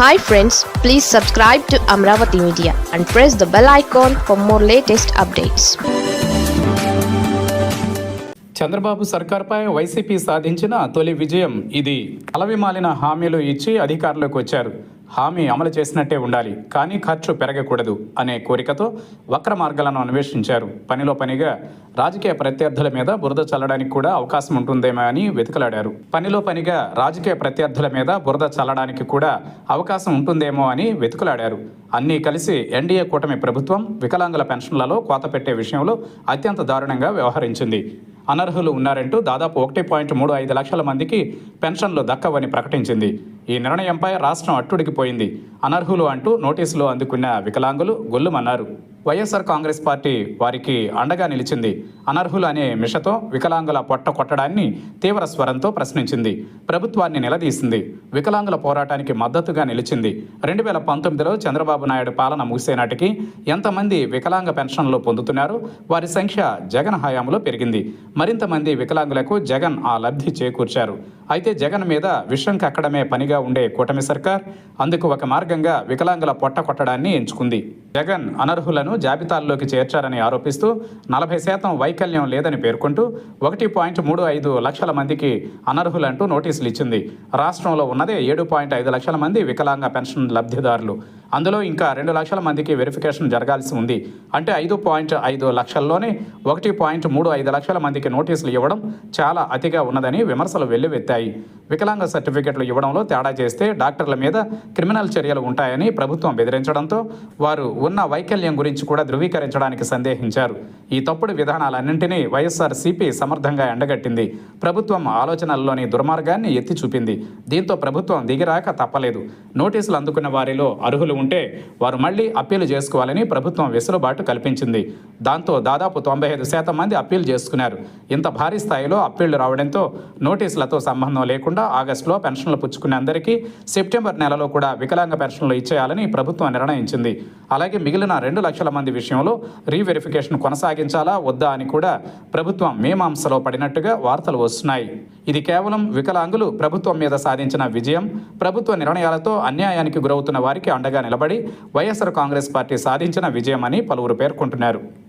Hi friends please subscribe to Amaravati media and press the bell icon for more latest updates Chandrababu సర్కార్పై YCP సాధించిన తొలి విజయం ఇది. అలవిమాలిన హామీలు ఇచ్చి అధికారంలోకి వచ్చారు. హామీ అమలు చేసినట్టే ఉండాలి. కానీ ఖర్చు పెరగకూడదు అనే కోరికతో వక్ర మార్గాలను అన్వేషించారు. పనిలో పనిగా రాజకీయ ప్రత్యర్థుల మీద బురద చల్లడానికి కూడా అవకాశం ఉంటుందేమో అని వెతుకలాడారు. పనిలో పనిగా రాజకీయ ప్రత్యర్థుల మీద బురద చల్లడానికి కూడా అవకాశం ఉంటుందేమో అని వెతుకులాడారు. అన్నీ కలిసి ఎన్డీఏ కూటమి ప్రభుత్వం వికలాంగుల పెన్షన్లలో కోత పెట్టే విషయంలో అత్యంత దారుణంగా వ్యవహరించింది. అనర్హులు ఉన్నారంటూ దాదాపు ఒకటి పాయింట్ మూడు ఐదు లక్షల మందికి పెన్షన్లు దక్కవని ప్రకటించింది. ఈ నిర్ణయంపై రాష్ట్రం అట్టుడికిపోయింది అనర్హులు అంటూ నోటీసులు అందుకున్న వికలాంగులు గొల్లుమన్నారు. వైఎస్ఆర్ కాంగ్రెస్ పార్టీ వారికి అండగా నిలిచింది. అనర్హులు అనే మిషతో వికలాంగుల పొట్ట కొట్టడాన్ని తీవ్ర స్వరంతో ప్రశ్నించింది. ప్రభుత్వాన్ని నిలదీసింది. వికలాంగుల పోరాటానికి మద్దతుగా నిలిచింది. రెండు వేల పంతొమ్మిదిలో చంద్రబాబు నాయుడు పాలన ముగిసే నాటికి ఎంతమంది వికలాంగ పెన్షన్లు పొందుతున్నారు? వారి సంఖ్య జగన్ హయాంలో పెరిగింది. మరింత మంది వికలాంగులకు జగన్ ఆ లబ్ధి చేకూర్చారు. అయితే జగన్ మీద విషం కక్కడమే పనిగా ఉండే కూటమి సర్కార్ అందుకు ఒక మార్గంగా వికలాంగుల పొట్ట కొట్టడాన్ని ఎంచుకుంది. జగన్ అనర్హులను జాబితాల్లోకి చేర్చారని ఆరోపిస్తూ నలభై శాతం వైకల్యం లేదని పేర్కొంటూ ఒకటి పాయింట్ మూడు ఐదు లక్షల మందికి అనర్హులంటూ నోటీసులు ఇచ్చింది. రాష్ట్రంలో ఉన్నదే ఏడు పాయింట్ ఐదు లక్షల మంది వికలాంగ పెన్షన్ లబ్ధిదారులు. అందులో ఇంకా రెండు లక్షల మందికి వెరిఫికేషన్ జరగాల్సి ఉంది. అంటే ఐదు పాయింట్ ఐదు లక్షల్లోనే ఒకటి పాయింట్ మూడు ఐదు లక్షల మందికి నోటీసులు ఇవ్వడం చాలా అతిగా ఉన్నదని విమర్శలు వెల్లువెత్తాయి. వికలాంగ సర్టిఫికెట్లు ఇవ్వడంలో తేడా చేస్తే డాక్టర్ల మీద క్రిమినల్ చర్యలు ఉంటాయని ప్రభుత్వం బెదిరించడంతో వారు ఉన్న వైకల్యం గురించి కూడా ధృవీకరించడానికి సందేహించారు. ఈ తప్పుడు విధానాలన్నింటినీ వైఎస్ఆర్ సిపి సమర్థంగా ఎండగట్టింది. ప్రభుత్వం ఆలోచనల్లోని దుర్మార్గాన్ని ఎత్తి చూపింది. దీంతో ప్రభుత్వం దిగిరాక తప్పలేదు. నోటీసులు అందుకున్న వారిలో అర్హులు ఉంటే వారు మళ్ళీ అప్పీలు చేసుకోవాలని ప్రభుత్వం వెసులుబాటు కల్పించింది. దాంతో దాదాపు తొంభై ఐదు శాతం మంది అప్పీలు చేసుకున్నారు. ఇంత భారీ స్థాయిలో అప్పీళ్ళు రావడంతో నోటీసులతో సంబంధం లేకుండా ఆగస్టులో పెన్షన్లు పుచ్చుకునే అందరికీ సెప్టెంబర్ నెలలో కూడా వికలాంగ పెన్షన్లు ఇచ్చేయాలని ప్రభుత్వం నిర్ణయించింది. అలాగే మిగిలిన రెండు లక్షల మంది విషయంలో రీవెరిఫికేషన్ కొనసాగించాలా వద్దా అని కూడా ప్రభుత్వం మీమాంసలో పడినట్టుగా వార్తలు వస్తున్నాయి. ఇది కేవలం వికలాంగులు ప్రభుత్వం మీద సాధించిన విజయం. ప్రభుత్వ నిర్ణయాలతో అన్యాయానికి గురవుతున్న వారికి అండగా నిలబడి వైఎస్ఆర్ కాంగ్రెస్ పార్టీ సాధించిన విజయం అని పలువురు పేర్కొంటున్నారు.